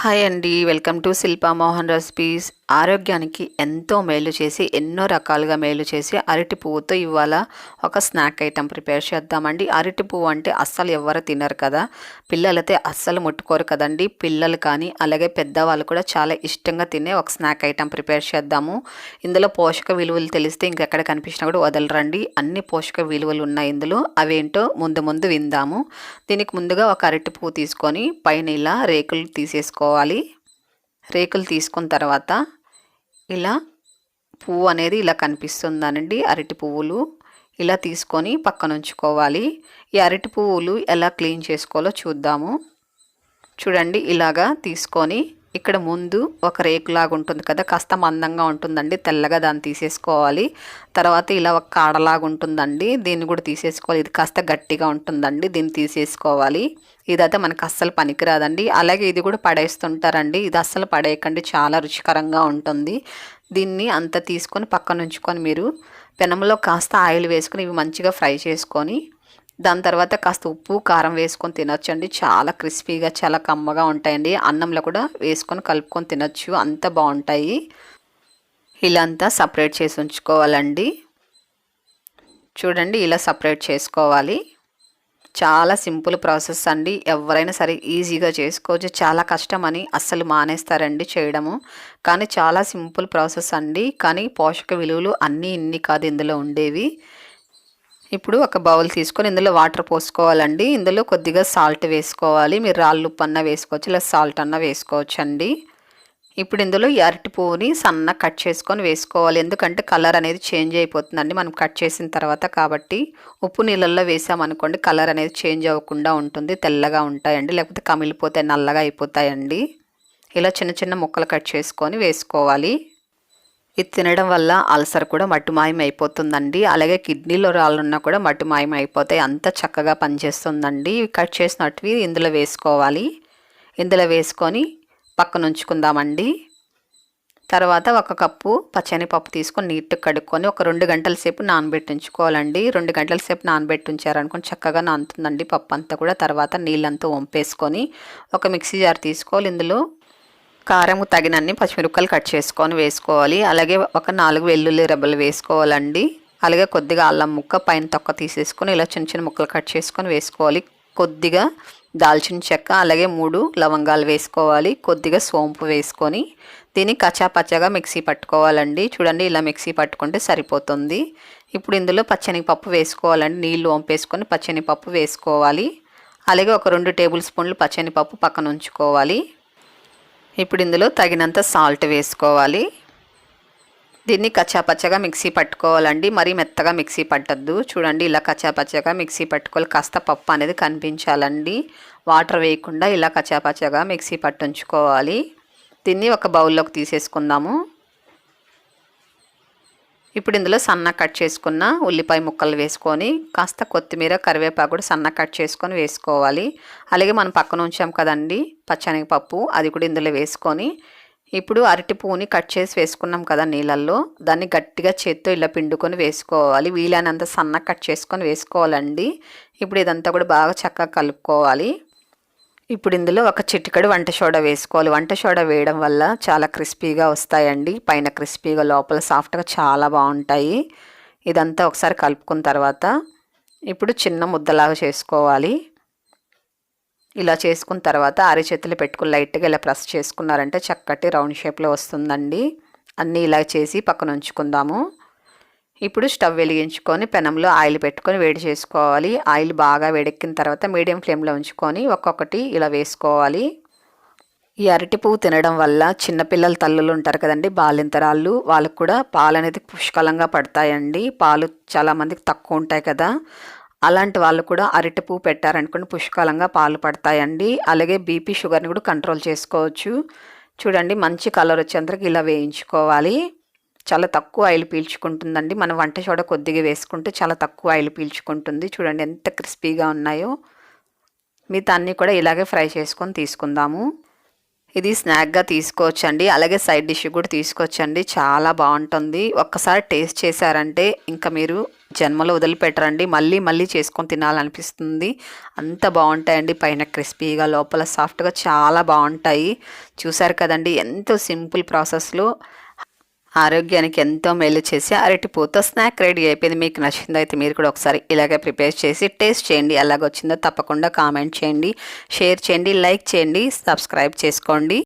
Hi అండి welcome to Shilpa Mohan recipes. ఆరోగ్యానికి ఎంతో మేలు చేసి ఎన్నో రకాలుగా మేలు చేసి అరటి పువ్వుతో ఇవాళ ఒక స్నాక్ ఐటెం ప్రిపేర్ చేద్దామండి. అరటి పువ్వు అంటే అస్సలు ఎవరు తినరు కదా. పిల్లలైతే అస్సలు ముట్టుకోరు కదండి. పిల్లలు కానీ అలాగే పెద్దవాళ్ళు కూడా చాలా ఇష్టంగా తినే ఒక స్నాక్ ఐటెం ప్రిపేర్ చేద్దాము. ఇందులో పోషక విలువలు తెలిస్తే ఇంకెక్కడ కనిపించినా కూడా వదలరండి. అన్ని పోషక విలువలు ఉన్నాయి ఇందులో. అవేంటో ముందు ముందు విందాము. దీనికి ముందుగా ఒక అరటి పువ్వు తీసుకొని పైన ఇలా రేకులు తీసేసుకోవాలి. రేకులు తీసుకున్న తర్వాత ఇలా పువ్వు అనేది ఇలా కనిపిస్తుందనండి అరటి పువ్వులు. ఇలా తీసుకొని పక్కన ఉంచుకోవాలి ఈ అరటి పువ్వులు ఎలా క్లీన్ చేసుకోవాలో చూద్దాము. చూడండి ఇలాగా తీసుకొని ఇక్కడ ముందు ఒక రేకులాగా ఉంటుంది కదా కాస్త మందంగా ఉంటుందండి తెల్లగా దాన్ని తీసేసుకోవాలి. తర్వాత ఇలా ఒక కాడలాగా ఉంటుందండి దీన్ని కూడా తీసేసుకోవాలి. ఇది కాస్త గట్టిగా ఉంటుందండి దీన్ని తీసేసుకోవాలి. ఇదైతే మనకు అస్సలు పనికిరాదండి. అలాగే ఇది కూడా పడేస్తుంటారండి. ఇది అస్సలు పడేయకండి. చాలా రుచికరంగా ఉంటుంది. దీన్ని అంత తీసుకొని పక్కన ఉంచుకొని మీరు పెనంలో కాస్త ఆయిల్ వేసుకొని ఇవి మంచిగా ఫ్రై చేసుకొని దాని తర్వాత కాస్త ఉప్పు కారం వేసుకొని తినొచ్చండి. చాలా క్రిస్పీగా చాలా కమ్మగా ఉంటాయండి. అన్నంలో కూడా వేసుకొని కలుపుకొని తినొచ్చు. అంత బాగుంటాయి. ఇలా అంతా సపరేట్ చేసి ఉంచుకోవాలండి. చూడండి ఇలా సపరేట్ చేసుకోవాలి. చాలా సింపుల్ ప్రాసెస్ అండి. ఎవరైనా సరే ఈజీగా చేసుకోవచ్చు. చాలా కష్టం అని అస్సలు మానేస్తారండి చేయడము. కానీ చాలా సింపుల్ ప్రాసెస్ అండి. కానీ పోషక విలువలు అన్నీ ఇన్ని కాదు ఇందులో ఉండేవి. ఇప్పుడు ఒక బౌల్ తీసుకొని ఇందులో వాటర్ పోసుకోవాలండి. ఇందులో కొద్దిగా సాల్ట్ వేసుకోవాలి. మీరు రాళ్ళు ఉప్పు అన్న వేసుకోవచ్చు లేదా సాల్ట్ అన్న వేసుకోవచ్చు అండి ఇప్పుడు ఇందులో అరటి పువ్వుని సన్న కట్ చేసుకొని వేసుకోవాలి. ఎందుకంటే కలర్ అనేది చేంజ్ అయిపోతుందండి. మనం కట్ చేసిన తర్వాత కాబట్టి ఉప్పు నీళ్ళల్లో వేసామనుకోండి కలర్ అనేది చేంజ్ అవ్వకుండా ఉంటుంది తెల్లగా ఉంటాయండి. లేకపోతే కమిలిపోతాయి నల్లగా అయిపోతాయండి. ఇలా చిన్న చిన్న ముక్కలు కట్ చేసుకొని వేసుకోవాలి. ఇది తినడం వల్ల అల్సర్ కూడా మట్టు మాయం అయిపోతుందండి. అలాగే కిడ్నీలో రాళ్ళున్నా కూడా మట్టు మాయం అయిపోతాయి. అంత చక్కగా పనిచేస్తుందండి. కట్ చేసినట్టువి ఇందులో వేసుకోవాలి. ఇందులో వేసుకొని పక్కన ఉంచుకుందామండి తర్వాత ఒక కప్పు పచ్చని పప్పు తీసుకొని నీట్గా కడుక్కొని ఒక రెండు గంటల సేపు నానబెట్టి ఉంచుకోవాలండి రెండు గంటల సేపు నానబెట్టి ఉంచారనుకోని చక్కగా నానుతుందండి పప్పు అంతా కూడా. తర్వాత నీళ్ళంతా వంపేసుకొని ఒక మిక్సీ జార్ తీసుకోవాలి. ఇందులో కారం తగినన్ని పచ్చిమిరపకాయలు కట్ చేసుకొని వేసుకోవాలి. అలాగే ఒక నాలుగు వెల్లుల్లి రెబ్బలు వేసుకోవాలండి. అలాగే కొద్దిగా అల్లం ముక్క పైన తొక్క తీసేసుకొని ఇలా చిన్న చిన్న ముక్కలు కట్ చేసుకొని వేసుకోవాలి. కొద్దిగా దాల్చిన చెక్క అలాగే మూడు లవంగాలు వేసుకోవాలి. కొద్దిగా సోంపు వేసుకొని దీన్ని కచ్చాపచ్చగా మిక్సీ పట్టుకోవాలండి. చూడండి ఇలా మిక్సీ పట్టుకుంటే సరిపోతుంది. ఇప్పుడు ఇందులో పచ్చనిపప్పు వేసుకోవాలండి. నీళ్ళు వంపేసుకొని పచ్చనిపప్పు వేసుకోవాలి. అలాగే ఒక రెండు టేబుల్ స్పూన్లు పచ్చనిపప్పు పక్కన ఉంచుకోవాలి. ఇప్పుడు ఇందులో తగినంత సాల్ట్ వేసుకోవాలి. దీన్ని కచ్చాపచ్చగా మిక్సీ పట్టుకోవాలండి. మరీ మెత్తగా మిక్సీ పట్టద్దు. చూడండి ఇలా కచ్చాపచ్చగా మిక్సీ పట్టుకోవాలి. కాస్త పప్పు అనేది కనిపించాలండి. వాటర్ వేయకుండా ఇలా కచ్చాపచ్చగా మిక్సీ పట్టుంచుకోవాలి. దీన్ని ఒక బౌల్లోకి తీసేసుకుందాము. ఇప్పుడు ఇందులో సన్న కట్ చేసుకున్న ఉల్లిపాయ ముక్కలు వేసుకొని కాస్త కొత్తిమీర కరివేపాకు కూడా సన్న కట్ చేసుకొని వేసుకోవాలి. అలాగే మనం పక్కన ఉంచాం కదండి పచ్చనిపప్పు అది కూడా ఇందులో వేసుకొని ఇప్పుడు అరటి పువ్వుని కట్ చేసి వేసుకున్నాం కదా నీళ్ళల్లో. దాన్ని గట్టిగా చేత్తో ఇలా పిండుకొని వేసుకోవాలి. వీలైనంత సన్న కట్ చేసుకొని వేసుకోవాలండి. ఇప్పుడు ఇదంతా కూడా బాగా చక్కగా కలుపుకోవాలి. ఇప్పుడు ఇందులో ఒక చిటికడు వంట సోడా వేసుకోవాలి. వంట సోడా వేయడం వల్ల చాలా క్రిస్పీగా వస్తాయండి. పైన క్రిస్పీగా లోపల సాఫ్ట్గా చాలా బాగుంటాయి. ఇదంతా ఒకసారి కలుపుకున్న తర్వాత ఇప్పుడు చిన్న ముద్దలాగా చేసుకోవాలి. ఇలా చేసుకున్న తర్వాత అరిచేతులు పెట్టుకుని లైట్గా ఇలా ప్రెస్ చేసుకున్నారంటే చక్కటి రౌండ్ షేప్లో వస్తుందండి. అన్నీ ఇలా చేసి పక్కన ఉంచుకుందాము. ఇప్పుడు స్టవ్ వెలిగించుకొని పెనంలో ఆయిల్ పెట్టుకొని వేడి చేసుకోవాలి. ఆయిల్ బాగా వేడెక్కిన తర్వాత మీడియం ఫ్లేమ్లో ఉంచుకొని ఒక్కొక్కటి ఇలా వేసుకోవాలి. ఈ అరటి పువ్వు తినడం వల్ల చిన్నపిల్లల తల్లులు ఉంటారు కదండి బాలింతరాళ్ళు వాళ్ళకు కూడా పాలు అనేది పుష్కలంగా పడతాయండి. పాలు చాలామందికి తక్కువ ఉంటాయి కదా. అలాంటి వాళ్ళు కూడా అరటి పువ్వు పెట్టారనుకోండి పుష్కలంగా పాలు పడతాయండి. అలాగే బీపీ షుగర్ని కూడా కంట్రోల్ చేసుకోవచ్చు. చూడండి మంచి కలర్ వచ్చేంతకు ఇలా వేయించుకోవాలి. చాలా తక్కువ ఆయిల్ పీల్చుకుంటుందండి. మనం వంట చోడ కొద్దిగా వేసుకుంటే చాలా తక్కువ ఆయిల్ పీల్చుకుంటుంది. చూడండి ఎంత క్రిస్పీగా ఉన్నాయో. మిగతా అన్నీ కూడా ఇలాగే ఫ్రై చేసుకొని తీసుకుందాము. ఇది స్నాక్గా తీసుకోవచ్చండి. అలాగే సైడ్ డిష్ కూడా తీసుకోవచ్చండి. చాలా బాగుంటుంది. ఒక్కసారి టేస్ట్ చేశారంటే ఇంకా మీరు జన్మలో వదిలిపెట్టరండి. మళ్ళీ మళ్ళీ చేసుకొని తినాలనిపిస్తుంది. అంత బాగుంటాయండి. పైన క్రిస్పీగా లోపల సాఫ్ట్గా చాలా బాగుంటాయి. చూసారు కదండి ఎంతో సింపుల్ ప్రాసెస్లో ఆరోగ్యానికి ఎంతో మేలు చేసి అరటిపూత స్నాక్ రెడీ అయిపోయింది. మీకు నచ్చిందో అయితే మీరు కూడా ఒకసారి ఇలాగే ప్రిపేర్ చేసి టేస్ట్ చేయండి. ఎలాగొచ్చిందో తప్పకుండా కామెంట్ చేయండి. షేర్ చేయండి. లైక్ చేయండి. సబ్స్క్రైబ్ చేసుకోండి.